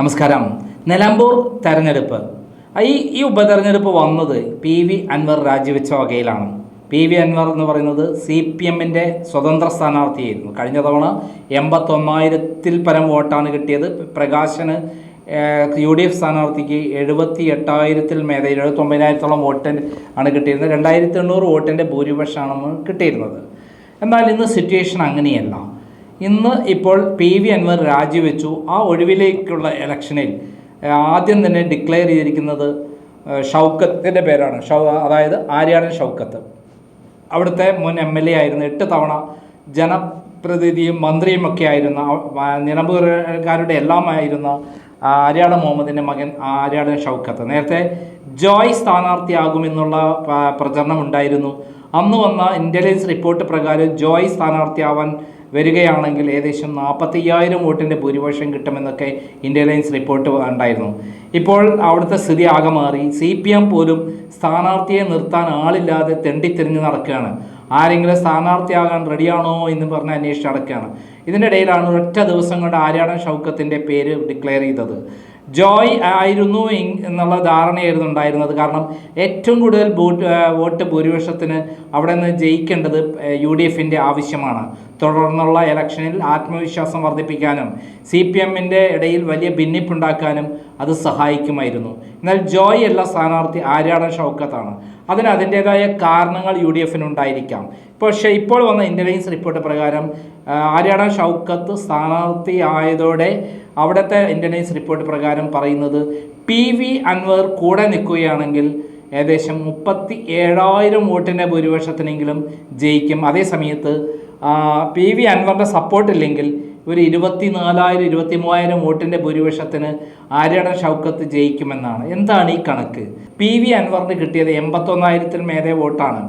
നമസ്കാരം. നിലമ്പൂർ തെരഞ്ഞെടുപ്പ്. ഈ ഈ ഉപതെരഞ്ഞെടുപ്പ് വന്നത് പി വി അൻവർ രാജിവെച്ച വകയിലാണ്. പി വി അൻവർ എന്ന് പറയുന്നത് സി പി എമ്മിന്റെ സ്വതന്ത്ര സ്ഥാനാർത്ഥിയായിരുന്നു. കഴിഞ്ഞ തവണ എൺപത്തൊന്നായിരത്തിൽ പരം വോട്ടാണ് കിട്ടിയത്. പ്രകാശന് യു ഡി എഫ് സ്ഥാനാർത്ഥിക്ക് എഴുപത്തി എട്ടായിരത്തിൽ മേലെ എഴുപത്തൊമ്പതിനായിരത്തോളം വോട്ട് ആണ് കിട്ടിയിരുന്നത്. രണ്ടായിരത്തി എണ്ണൂറ് വോട്ടിന്റെ ഭൂരിപക്ഷമാണ് കിട്ടിയിരുന്നത്. എന്നാൽ ഇന്ന് സിറ്റുവേഷൻ അങ്ങനെയല്ല. ഇന്ന് ഇപ്പോൾ പി വി അൻവർ രാജിവെച്ചു. ആ ഒഴിവിലേക്കുള്ള ഇലക്ഷനിൽ ആദ്യം തന്നെ ഡിക്ലെയർ ചെയ്തിരിക്കുന്നത് ഷൗക്കത്തിന്റെ പേരാണ്. ഷൗ അതായത് ആര്യാടൻ ഷൗക്കത്ത്. അവിടുത്തെ മുൻ എം എൽ എ ആയിരുന്നു. എട്ട് തവണ ജനപ്രതിനിധിയും മന്ത്രിയും ഒക്കെ ആയിരുന്ന നിലമ്പുകാരുടെ എല്ലാം എല്ലാമായിരുന്ന ആര്യാടൻ മുഹമ്മദിന്റെ മകൻ ആര്യാടൻ ഷൗക്കത്ത്. നേരത്തെ ജോയ് സ്ഥാനാർത്ഥിയാകുമെന്നുള്ള പ്രചരണം ഉണ്ടായിരുന്നു. അന്ന് വന്ന ഇന്റലിജൻസ് റിപ്പോർട്ട് പ്രകാരം ജോയ് സ്ഥാനാർത്ഥിയാവാൻ വരികയാണെങ്കിൽ ഏകദേശം നാൽപ്പത്തയ്യായിരം വോട്ടിന്റെ ഭൂരിപക്ഷം കിട്ടുമെന്നൊക്കെ ഇന്റലിജൻസ് റിപ്പോർട്ട് ഉണ്ടായിരുന്നു ഇപ്പോൾ അവിടുത്തെ സ്ഥിതി ആകെ മാറി. സി പി എം പോലും സ്ഥാനാർത്ഥിയെ നിർത്താൻ ആളില്ലാതെ തെണ്ടിത്തിരിഞ്ഞ് നടക്കുകയാണ്. ആരെങ്കിലും സ്ഥാനാർത്ഥിയാകാൻ റെഡിയാണോ എന്ന് പറഞ്ഞ് അന്വേഷിച്ച് നടക്കുകയാണ്. ഇതിന്റെ ഇടയിലാണ് ഒറ്റ ദിവസം കൊണ്ട് ആര്യാടൻ ഷൗക്കത്തിന്റെ പേര് ഡിക്ലെയർ ചെയ്തത്. ജോയ് ആയിരുന്നു എന്നുള്ള ധാരണയായിരുന്നു ഉണ്ടായിരുന്നത്. കാരണം ഏറ്റവും കൂടുതൽ വോട്ട് ഭൂരിപക്ഷത്തിന് അവിടെ നിന്ന് ജയിക്കേണ്ടത് യു ഡി എഫിന്റെ ആവശ്യമാണ്. തുടർന്നുള്ള ഇലക്ഷനിൽ ആത്മവിശ്വാസം വർദ്ധിപ്പിക്കാനും സി പി എമ്മിന്റെ ഇടയിൽ വലിയ ഭിന്നിപ്പുണ്ടാക്കാനും അത് സഹായിക്കുമായിരുന്നു. എന്നാൽ ജോയ് അല്ല സ്ഥാനാർത്ഥി ആര്യാടൻ ഷൗക്കത്താണ്. അതിന് അതിന്റേതായ കാരണങ്ങൾ യു ഡി എഫിനുണ്ടായിരിക്കാം പക്ഷേ ഇപ്പോൾ വന്ന ഇന്റലിജൻസ് റിപ്പോർട്ട് പ്രകാരം ആ, ആര്യാടൻ ഷൗക്കത്ത് സ്ഥാനാർത്ഥി ആയതോടെ അവിടുത്തെ ഇന്റലിജൻസ് റിപ്പോർട്ട് പ്രകാരം പറയുന്നത് പി വി അൻവർ കൂടെ നിൽക്കുകയാണെങ്കിൽ ഏകദേശം മുപ്പത്തി ഏഴായിരം വോട്ടിന്റെ ഭൂരിപക്ഷത്തിനെങ്കിലും ജയിക്കും. അതേസമയത്ത് പി വി അൻവറിന്റെ സപ്പോർട്ട് ഇല്ലെങ്കിൽ ഒരു ഇരുപത്തി നാലായിരം ഇരുപത്തി മൂവായിരം വോട്ടിന്റെ ഭൂരിപക്ഷത്തിന് ആര്യടൻ ഷൗക്കത്ത് ജയിക്കുമെന്നാണ്. എന്താണ് ഈ കണക്ക്? പി വി അൻവറിന് കിട്ടിയത് എൺപത്തൊന്നായിരത്തിൽ മേലെ വോട്ടാണ്.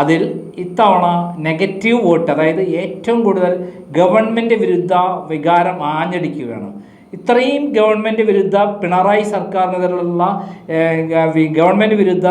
അതിൽ ഇത്തവണ നെഗറ്റീവ് വോട്ട് അതായത് ഏറ്റവും കൂടുതൽ ഗവൺമെന്റ് വിരുദ്ധ വികാരം ആഞ്ഞടിക്കുകയാണ്. ഇത്രയും ഗവൺമെന്റ് വിരുദ്ധ പിണറായി സർക്കാരിനെതിരെയുള്ള ഗവൺമെന്റ് വിരുദ്ധ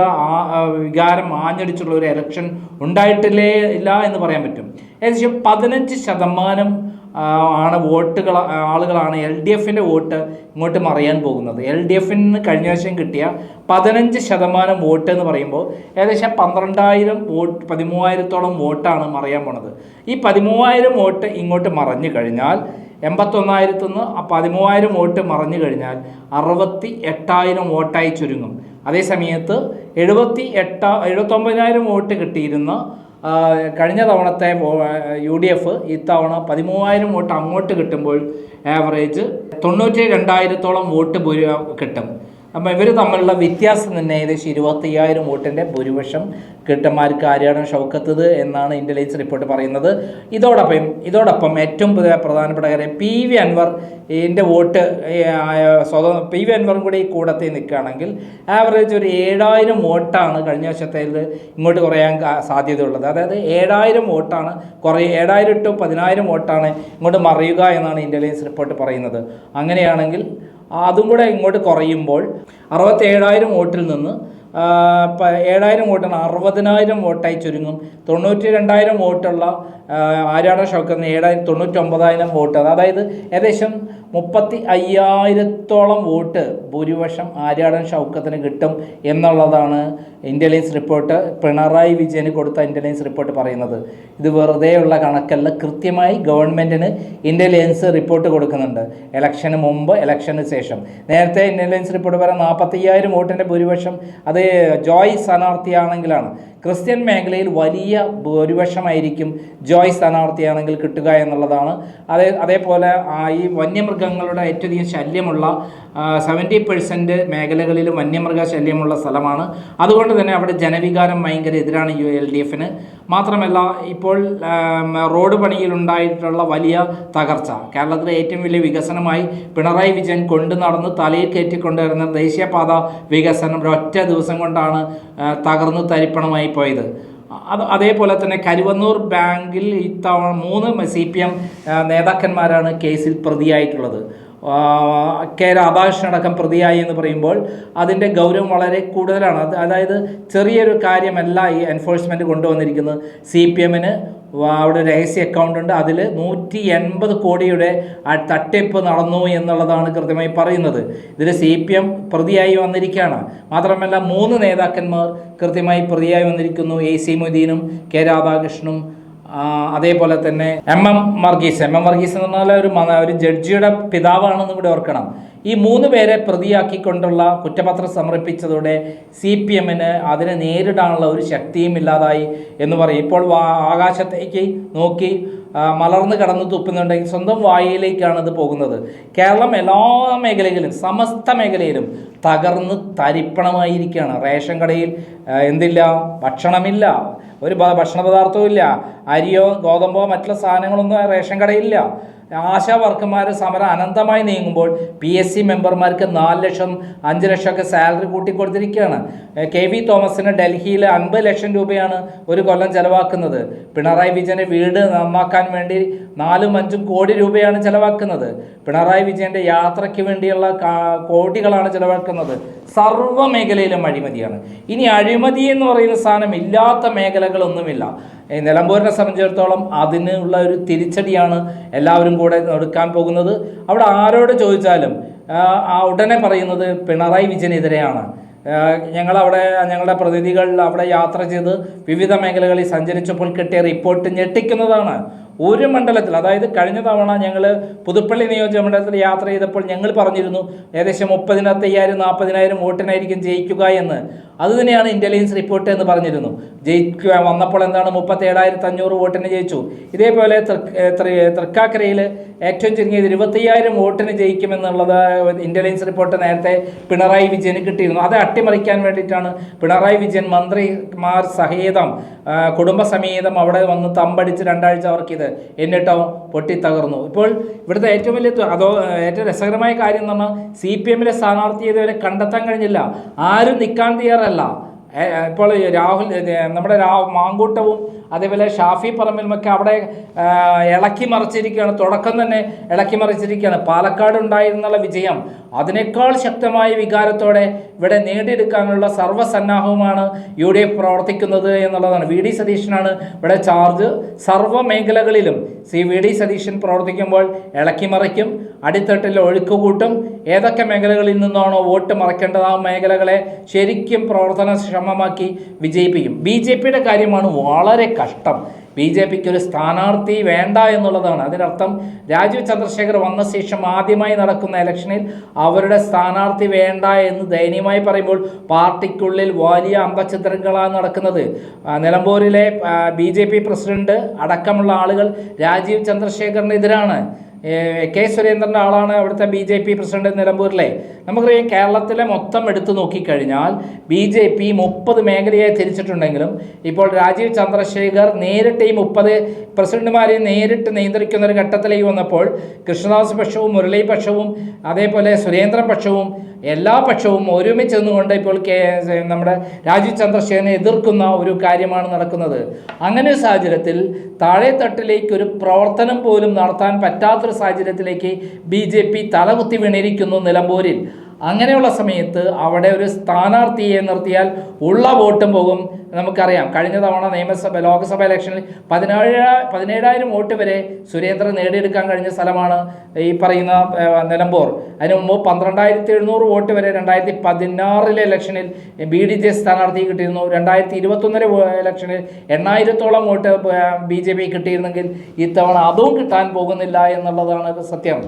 വികാരം ആഞ്ഞടിച്ചുള്ള ഒരു ഇലക്ഷൻ ഉണ്ടായിട്ടില്ലേ ഇല്ല എന്ന് പറയാൻ പറ്റും. ഏകദേശം പതിനഞ്ച് ശതമാനം ആണ് വോട്ടുകൾ ആളുകളാണ് എൽ ഡി എഫിന്റെ വോട്ട് ഇങ്ങോട്ട് മറിയാൻ പോകുന്നത്. എൽ ഡി എഫിന് കഴിഞ്ഞ വർഷം കിട്ടിയ പതിനഞ്ച് ശതമാനം വോട്ട് എന്ന് പറയുമ്പോൾ ഏകദേശം പന്ത്രണ്ടായിരം വോട്ട് പതിമൂവായിരത്തോളം വോട്ടാണ് മറിയാൻ പോണത്. ഈ പതിമൂവായിരം വോട്ട് ഇങ്ങോട്ട് മറഞ്ഞു കഴിഞ്ഞാൽ എൺപത്തൊന്നായിരത്തു നിന്ന് പതിമൂവായിരം വോട്ട് മറഞ്ഞു കഴിഞ്ഞാൽ അറുപത്തി എട്ടായിരം വോട്ടായി ചുരുങ്ങും. അതേസമയത്ത് എഴുപത്തി എട്ട എഴുപത്തൊമ്പതിനായിരം വോട്ട് കിട്ടിയിരുന്ന കഴിഞ്ഞ തവണത്തെ യു ഡി എഫ് ഇത്തവണ പതിമൂവായിരം വോട്ട് അങ്ങോട്ട് കിട്ടുമ്പോൾ ആവറേജ് തൊണ്ണൂറ്റി രണ്ടായിരത്തോളം വോട്ട് കിട്ടും. അപ്പം ഇവർ തമ്മിലുള്ള വ്യത്യാസം തന്നെ ഏകദേശം ഇരുപത്തയ്യായിരം വോട്ടിന്റെ ഭൂരിപക്ഷം കിട്ടന്മാർക്ക് ആര്യാടൻ ഷൗക്കത്തത് എന്നാണ് ഇന്റലിജൻസ് റിപ്പോർട്ട് പറയുന്നത്. ഇതോടൊപ്പം ഇതോടൊപ്പം ഏറ്റവും പ്രധാനപ്പെട്ട കാര്യം പി വി അൻവർ എന്റെ വോട്ട് സ്വതം പി വി അൻവറും കൂടി കൂടത്തിൽ നിൽക്കുകയാണെങ്കിൽ ആവറേജ് ഒരു ഏഴായിരം വോട്ടാണ് കഴിഞ്ഞ വർഷത്തേൽ ഇങ്ങോട്ട് കുറയാൻ സാധ്യതയുള്ളത്. അതായത് ഏഴായിരം വോട്ടാണ് കുറേ ഏഴായിരം ടു പതിനായിരം വോട്ടാണ് ഇങ്ങോട്ട് മറിയുക എന്നാണ് ഇന്റലിജൻസ് റിപ്പോർട്ട് പറയുന്നത്. അങ്ങനെയാണെങ്കിൽ അതും കൂടെ ഇങ്ങോട്ട് കുറയുമ്പോൾ അറുപത്തി ഏഴായിരം വോട്ടിൽ നിന്ന് ഏഴായിരം വോട്ടാണ്. അറുപതിനായിരം വോട്ടായി ചുരുങ്ങും. തൊണ്ണൂറ്റി രണ്ടായിരം വോട്ടുള്ള ആ, ആര്യാടൻ ഷൗക്കത്തിന് ഏഴായിരം തൊണ്ണൂറ്റൊമ്പതായിരം വോട്ട്. അതായത് ഏകദേശം മുപ്പത്തി അയ്യായിരത്തോളം വോട്ട് ഭൂരിപക്ഷം ആര്യാടൻ ഷൗക്കത്തിന് കിട്ടും എന്നുള്ളതാണ് ഇന്റലിജൻസ് റിപ്പോർട്ട്. പിണറായി വിജയന് കൊടുത്ത ഇന്റലിജൻസ് റിപ്പോർട്ട് പറയുന്നത്. ഇത് വെറുതെയുള്ള കണക്കല്ല കൃത്യമായി ഗവൺമെന്റിന് ഇന്റലിജൻസ് റിപ്പോർട്ട് കൊടുക്കുന്നുണ്ട്. ഇലക്ഷന് മുമ്പ് ഇലക്ഷന് ശേഷം. നേരത്തെ ഇന്റലിജൻസ് റിപ്പോർട്ട് പറയാൻ നാൽപ്പത്തയ്യായിരം വോട്ടിന്റെ ഭൂരിപക്ഷം അത് ജോയ് സ്ഥാനാർത്ഥിയാണെങ്കിലാണ്. ക്രിസ്ത്യൻ മേഖലയിൽ വലിയ ഭൂരിപക്ഷമായിരിക്കും ജോയ് സ്ഥാനാർത്ഥിയാണെങ്കിൽ കിട്ടുക എന്നുള്ളതാണ്. അതേ അതേപോലെ ഈ വന്യമൃഗങ്ങളുടെ ഏറ്റവും അധികം ശല്യമുള്ള സെവന്റി പെർസെന്റ് മേഖലകളിലും വന്യമൃഗ ശല്യമുള്ള സ്ഥലമാണ്. അതുകൊണ്ട് തന്നെ അവിടെ ജനവികാരം ഭയങ്കര എതിരാണ് യു എൽ ഡി എഫിന്. മാത്രമല്ല ഇപ്പോൾ റോഡ് പണിയിലുണ്ടായിട്ടുള്ള വലിയ തകർച്ച. കേരളത്തിലെ ഏറ്റവും വലിയ വികസനമായി പിണറായി വിജയൻ കൊണ്ടു നടന്ന് തലയിൽ കയറ്റിക്കൊണ്ടുവരുന്ന ദേശീയപാത വികസനം ഒരൊറ്റ ദിവസം കൊണ്ടാണ് തകർന്ന് തരിപ്പണമായി പോയത് അത് അതേപോലെ തന്നെ കരുവന്നൂർ ബാങ്കിൽ ഇത്തവണ മൂന്ന് സി പി എം നേതാക്കന്മാരാണ് കേസിൽ പ്രതിയായിട്ടുള്ളത്. കെ രാധാകൃഷ്ണനടക്കം പ്രതിയായി എന്ന് പറയുമ്പോൾ അതിന്റെ ഗൗരവം വളരെ കൂടുതലാണ്. അതായത് ചെറിയൊരു കാര്യമല്ല ഈ എൻഫോഴ്സ്മെന്റ് കൊണ്ടുവന്നിരിക്കുന്നത്. സി പി എമ്മിന് അവിടെ രഹസ്യ അക്കൗണ്ട് ഉണ്ട്. അതിൽ നൂറ്റി എൺപത് കോടിയുടെ തട്ടിപ്പ് നടന്നു എന്നുള്ളതാണ് കൃത്യമായി പറയുന്നത്. ഇതിൽ സി പി എം പ്രതിയായി വന്നിരിക്കുകയാണ്. മാത്രമല്ല മൂന്ന് നേതാക്കന്മാർ കൃത്യമായി പ്രതിയായി വന്നിരിക്കുന്നു. എ സി മൊയ്തീനും കെ രാധാകൃഷ്ണനും അതേപോലെ തന്നെ M M Varghese. M M Varghese എന്ന് പറഞ്ഞാൽ ഒരു ഒരു ജഡ്ജിയുടെ പിതാവാണെന്ന് കൂടി ഓർക്കണം. ഈ മൂന്ന് പേരെ പ്രതിയാക്കിക്കൊണ്ടുള്ള കുറ്റപത്രം സമർപ്പിച്ചതോടെ സി പി എമ്മിന് അതിനെ നേരിടാനുള്ള ഒരു ശക്തിയും ഇല്ലാതായി എന്ന് പറയും. ഇപ്പോൾ ആകാശത്തേക്ക് നോക്കി മലർന്ന് കടന്ന് തുപ്പുന്നുണ്ടെങ്കിൽ സ്വന്തം വായിലേക്കാണ് ഇത് പോകുന്നത്. കേരളം എല്ലാ മേഖലകളിലും സമസ്ത മേഖലയിലും തകർന്ന് തരിപ്പണമായിരിക്കുകയാണ്. റേഷൻ കടയിൽ എന്തില്ല? ഭക്ഷണമില്ല. ഒരു ഭക്ഷണ പദാർത്ഥവും ഇല്ല. അരിയോ ഗോതമ്പോ മറ്റുള്ള സാധനങ്ങളൊന്നും റേഷൻ കടയില്ല ആശാ വർക്കർമാർ സമരം അനന്തമായി നീങ്ങുമ്പോൾ പി എസ് സി മെമ്പർമാർക്ക് നാല് ലക്ഷം അഞ്ച് ലക്ഷമൊക്കെ സാലറി കൂട്ടിക്കൊടുത്തിരിക്കുകയാണ്. കെ വി തോമസിന് ഡൽഹിയിൽ അൻപത് ലക്ഷം രൂപയാണ് ഒരു കൊല്ലം ചെലവാക്കുന്നത്. പിണറായി വിജയന്റെ വീട് നന്നാക്കാൻ വേണ്ടി നാലും അഞ്ചും കോടി രൂപയാണ് ചെലവാക്കുന്നത്. പിണറായി വിജയന്റെ യാത്രയ്ക്ക് വേണ്ടിയുള്ള കോടികളാണ് ചെലവാക്കുന്നത്. സർവ മേഖലയിലും അഴിമതിയാണ്. ഇനി അഴിമതി എന്ന് പറയുന്ന സാധനം ഇല്ലാത്ത മേഖലകളൊന്നുമില്ല. നിലമ്പൂരിനെ സംബന്ധിച്ചിടത്തോളം അതിനുള്ള ഒരു തിരിച്ചടിയാണ് എല്ലാവരും കൂടെ എടുക്കാൻ പോകുന്നത്. അവിടെ ആരോട് ചോദിച്ചാലും ആ ഉടനെ പറയുന്നത് പിണറായി വിജയനെതിരെയാണ്. ഞങ്ങളവിടെ ഞങ്ങളുടെ പ്രതിനിധികൾ അവിടെ യാത്ര ചെയ്ത് വിവിധ മേഖലകളിൽ സഞ്ചരിച്ചപ്പോൾ കിട്ടിയ റിപ്പോർട്ട് ഞെട്ടിക്കുന്നതാണ്. ഒരു മണ്ഡലത്തിൽ അതായത് കഴിഞ്ഞ തവണ ഞങ്ങൾ പുതുപ്പള്ളി നിയോജക മണ്ഡലത്തിൽ യാത്ര ചെയ്തപ്പോൾ ഞങ്ങൾ പറഞ്ഞിരുന്നു ഏകദേശം മുപ്പതിനത്തയ്യായിരം നാൽപ്പതിനായിരം വോട്ടിനായിരിക്കും ജയിക്കുക എന്ന്. അത് തന്നെയാണ് ഇന്റലിജൻസ് റിപ്പോർട്ട് എന്ന് പറഞ്ഞിരുന്നു. ജയിക്കുക വന്നപ്പോൾ എന്താണ് മുപ്പത്തി ഏഴായിരത്തി അഞ്ഞൂറ് വോട്ടിന് ജയിച്ചു. ഇതേപോലെ തൃക്കാക്കരയിൽ ഏറ്റവും ചുരുങ്ങിയത് ഇരുപത്തയ്യായിരം വോട്ടിന് ജയിക്കുമെന്നുള്ളത് ഇന്റലിജൻസ് റിപ്പോർട്ട് നേരത്തെ പിണറായി വിജയന് കിട്ടിയിരുന്നു. അത് അട്ടിമറിക്കാൻ വേണ്ടിയിട്ടാണ് പിണറായി വിജയൻ മന്ത്രിമാർ സഹിതം കുടുംബസമേതം അവിടെ വന്ന് തമ്പടിച്ച് രണ്ടാഴ്ച അവർക്കിത് എന്നിട്ടോ പൊട്ടിത്തകർന്നു. ഇപ്പോൾ ഇവിടുത്തെ ഏറ്റവും വലിയ അതോ ഏറ്റവും രസകരമായ കാര്യം എന്ന് പറഞ്ഞാൽ സി പി എമ്മിലെ സ്ഥാനാർത്ഥിയെ ഇതുവരെ കണ്ടെത്താൻ കഴിഞ്ഞില്ല. ആരും നിൽക്കാൻ തയ്യാറല്ല. ഇപ്പോൾ രാഹുൽ നമ്മുടെ രാ മാങ്കൂട്ടവും അതേപോലെ ഷാഫി പറമ്പിലുമൊക്കെ അവിടെ ഇളക്കി മറിച്ചിരിക്കുകയാണ്. തുടക്കം തന്നെ ഇളക്കി മറിച്ചിരിക്കുകയാണ്. പാലക്കാട് ഉണ്ടായിരുന്നുള്ള വിജയം അതിനേക്കാൾ ശക്തമായ വികാരത്തോടെ ഇവിടെ നേടിയെടുക്കാനുള്ള സർവസന്നാഹവുമാണ് യു ഡി എഫ് പ്രവർത്തിക്കുന്നത് എന്നുള്ളതാണ്. വി ഡി സതീശനാണ് ഇവിടെ ചാർജ് സർവ മേഖലകളിലും. സി വി ഡി സതീശൻ പ്രവർത്തിക്കുമ്പോൾ ഇളക്കി മറിക്കും അടിത്തട്ടിൽ ഒഴുക്ക് കൂട്ടും ഏതൊക്കെ മേഖലകളിൽ നിന്നാണോ വോട്ട് മറക്കേണ്ടത് ആ മേഖലകളെ ശരിക്കും പ്രവർത്തനക്ഷമമാക്കി വിജയിപ്പിക്കും. ബി ജെ പിയുടെ കാര്യമാണ് വളരെ കഷ്ടം. ബി ജെ പിക്ക് ഒരു സ്ഥാനാർത്ഥി വേണ്ട എന്നുള്ളതാണ്. അതിനർത്ഥം രാജീവ് ചന്ദ്രശേഖർ വന്ന ശേഷം ആദ്യമായി നടക്കുന്ന ഇലക്ഷനിൽ അവരുടെ സ്ഥാനാർത്ഥി വേണ്ട എന്ന് ദയനീയമായി പറയുമ്പോൾ പാർട്ടിക്കുള്ളിൽ വലിയ അമ്പചിത്രങ്ങളാണ് നടക്കുന്നത്. നിലമ്പൂരിലെ ബി പ്രസിഡന്റ് അടക്കമുള്ള ആളുകൾ രാജീവ് ചന്ദ്രശേഖറിനെതിരാണ്. കെ സുരേന്ദ്രന്റെ ആളാണ് അവിടുത്തെ ബി ജെ പി പ്രസിഡന്റ് നിലമ്പൂരിലെ. നമുക്കറിയാം കേരളത്തിലെ മൊത്തം എടുത്തു നോക്കിക്കഴിഞ്ഞാൽ ബി ജെ പി മുപ്പത് മേഖലയായി തിരിച്ചിട്ടുണ്ടെങ്കിലും ഇപ്പോൾ രാജീവ് ചന്ദ്രശേഖർ നേരിട്ട് ഈ മുപ്പത് പ്രസിഡന്റുമാരെ നേരിട്ട് നിയന്ത്രിക്കുന്ന ഒരു ഘട്ടത്തിലേക്ക് വന്നപ്പോൾ കൃഷ്ണദാസ് പക്ഷവും മുരളി പക്ഷവും അതേപോലെ സുരേന്ദ്രൻ പക്ഷവും എല്ലാ പക്ഷവും ഒരുമിച്ച് നിന്നുകൊണ്ട് ഇപ്പോൾ കെ നമ്മുടെ രാജീവ് ചന്ദ്രശേഖരനെ എതിർക്കുന്ന ഒരു കാര്യമാണ് നടക്കുന്നത്. അങ്ങനെ ഒരു സാഹചര്യത്തിൽ താഴെത്തട്ടിലേക്ക് ഒരു പ്രവർത്തനം പോലും നടത്താൻ പറ്റാത്തൊരു സാഹചര്യത്തിലേക്ക് ബി ജെ പി തലകുത്തി വീണിരിക്കുന്നു നിലമ്പൂരിൽ. അങ്ങനെയുള്ള സമയത്ത് അവിടെ ഒരു സ്ഥാനാർത്ഥിയെ നിർത്തിയാൽ ഉള്ള വോട്ടും പോകും. നമുക്കറിയാം കഴിഞ്ഞ തവണ നിയമസഭ ലോക്സഭ ഇലക്ഷനിൽ പതിനേഴ് പതിനേഴായിരം വോട്ട് വരെ സുരേന്ദ്രൻ നേടിയെടുക്കാൻ കഴിഞ്ഞ സ്ഥലമാണ് ഈ പറയുന്ന നിലമ്പൂർ. അതിന് മുമ്പ് പന്ത്രണ്ടായിരത്തി എഴുന്നൂറ് വോട്ട് വരെ രണ്ടായിരത്തി പതിനാറിലെ ഇലക്ഷനിൽ ബി ഡി ജെ സ്ഥാനാർത്ഥി കിട്ടിയിരുന്നു. രണ്ടായിരത്തി ഇരുപത്തൊന്നിലെ ഇലക്ഷനിൽ എണ്ണായിരത്തോളം വോട്ട് ബി ജെ പി കിട്ടിയിരുന്നെങ്കിൽ ഇത്തവണ അതും കിട്ടാൻ പോകുന്നില്ല എന്നുള്ളതാണ് സത്യം.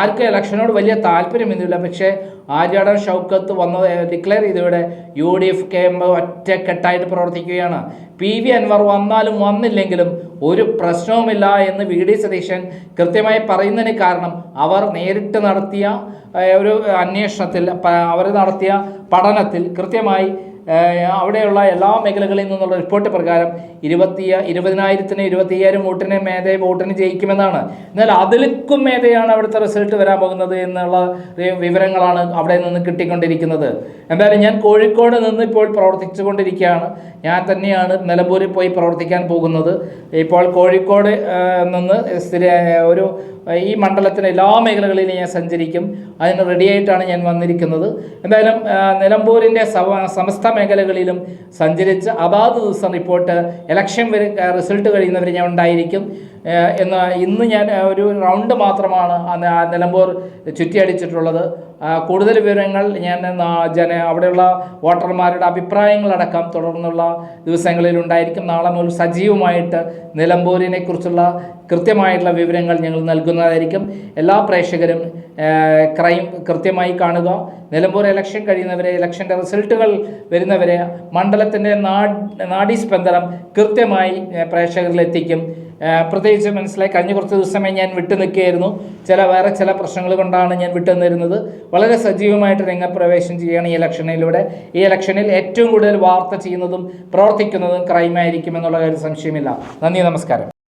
ആർക്കും ഇലക്ഷനോട് വലിയ താല്പര്യമൊന്നുമില്ല പക്ഷേ ആര്യാടൻ ഷൗക്കത്ത് വന്നത് declare ചെയ്തവിടെ U D F K M ഒറ്റക്കെട്ടായിട്ട് പ്രവർത്തിക്കുകയാണ്. പി വി അൻവർ വന്നാലും വന്നില്ലെങ്കിലും ഒരു പ്രശ്നവുമില്ല എന്ന് വി ഡി സതീശൻ കൃത്യമായി പറയുന്നതിന് കാരണം അവർ നേരിട്ട് നടത്തിയ ഒരു അന്വേഷണത്തിൽ അവർ നടത്തിയ പഠനത്തിൽ കൃത്യമായി അവിടെയുള്ള എല്ലാ മേഖലകളിൽ നിന്നുള്ള റിപ്പോർട്ട് പ്രകാരം ഇരുപത്തി ഇരുപതിനായിരത്തിന് ഇരുപത്തി അയ്യായിരം വോട്ടിന് മേധയെ വോട്ടിന് ജയിക്കുമെന്നാണ്. എന്നാൽ അതിലേക്കും മേധയാണ് അവിടുത്തെ റിസൾട്ട് വരാൻ പോകുന്നത് എന്നുള്ള വിവരങ്ങളാണ് അവിടെ നിന്ന് കിട്ടിക്കൊണ്ടിരിക്കുന്നത്. എന്തായാലും ഞാൻ കോഴിക്കോട് നിന്ന് ഇപ്പോൾ പ്രവർത്തിച്ചു കൊണ്ടിരിക്കുകയാണ് ഞാൻ തന്നെയാണ് നിലമ്പൂരിൽ പോയി പ്രവർത്തിക്കാൻ പോകുന്നത്. ഇപ്പോൾ കോഴിക്കോട് നിന്ന് സ്ഥിര ഒരു ഈ മണ്ഡലത്തിലെ എല്ലാ മേഖലകളിലും ഞാൻ സഞ്ചരിക്കും. അതിന് റെഡിയായിട്ടാണ് ഞാൻ വന്നിരിക്കുന്നത്. എന്തായാലും നിലമ്പൂരിന്റെ സവ- മേഖലകളിലും സഞ്ചരിച്ച് അതാത് ദിവസം റിപ്പോർട്ട് ഇലക്ഷൻ റിസൾട്ട് കഴിയുന്നവരെ ഞാൻ ഉണ്ടായിരിക്കും. എന്ന് ഇന്ന് ഞാൻ ഒരു റൗണ്ട് മാത്രമാണ് നിലമ്പൂർ ചുറ്റിയടിച്ചിട്ടുള്ളത്. കൂടുതൽ വിവരങ്ങൾ ഞാൻ ജന അവിടെയുള്ള വോട്ടർമാരുടെ അഭിപ്രായങ്ങളടക്കം തുടർന്നുള്ള ദിവസങ്ങളിൽ ഉണ്ടായിരിക്കും. നാളെ മുതൽ സജീവമായിട്ട് നിലമ്പൂരിനെ കുറിച്ചുള്ള കൃത്യമായിട്ടുള്ള വിവരങ്ങൾ ഞങ്ങൾ നൽകുന്നതായിരിക്കും. എല്ലാ പ്രേക്ഷകരും ക്രൈം കൃത്യമായി കാണുക. നിലമ്പൂർ ഇലക്ഷൻ കഴിയുന്നവരെ ഇലക്ഷന്റെ റിസൾട്ടുകൾ വരുന്നവരെ മണ്ഡലത്തിന്റെ നാട് നാഡീസ്പന്ദനം കൃത്യമായി പ്രേക്ഷകരിലെത്തിക്കും. പ്രത്യേകിച്ച് മനസ്സിലായി. കഴിഞ്ഞ കുറച്ച് ദിവസമേ ഞാൻ വിട്ടു നിൽക്കുകയായിരുന്നു. ചില വേറെ ചില പ്രശ്നങ്ങൾ കൊണ്ടാണ് ഞാൻ വിട്ടു വളരെ സജീവമായിട്ട് രംഗപ്രവേശം ചെയ്യുകയാണ് ഈ ഇലക്ഷനിലൂടെ. ഈ ഇലക്ഷനിൽ ഏറ്റവും കൂടുതൽ വാർത്ത ചെയ്യുന്നതും പ്രവർത്തിക്കുന്നതും ക്രൈമായിരിക്കും എന്നുള്ള കാര്യം സംശയമില്ല. നന്ദി നമസ്കാരം.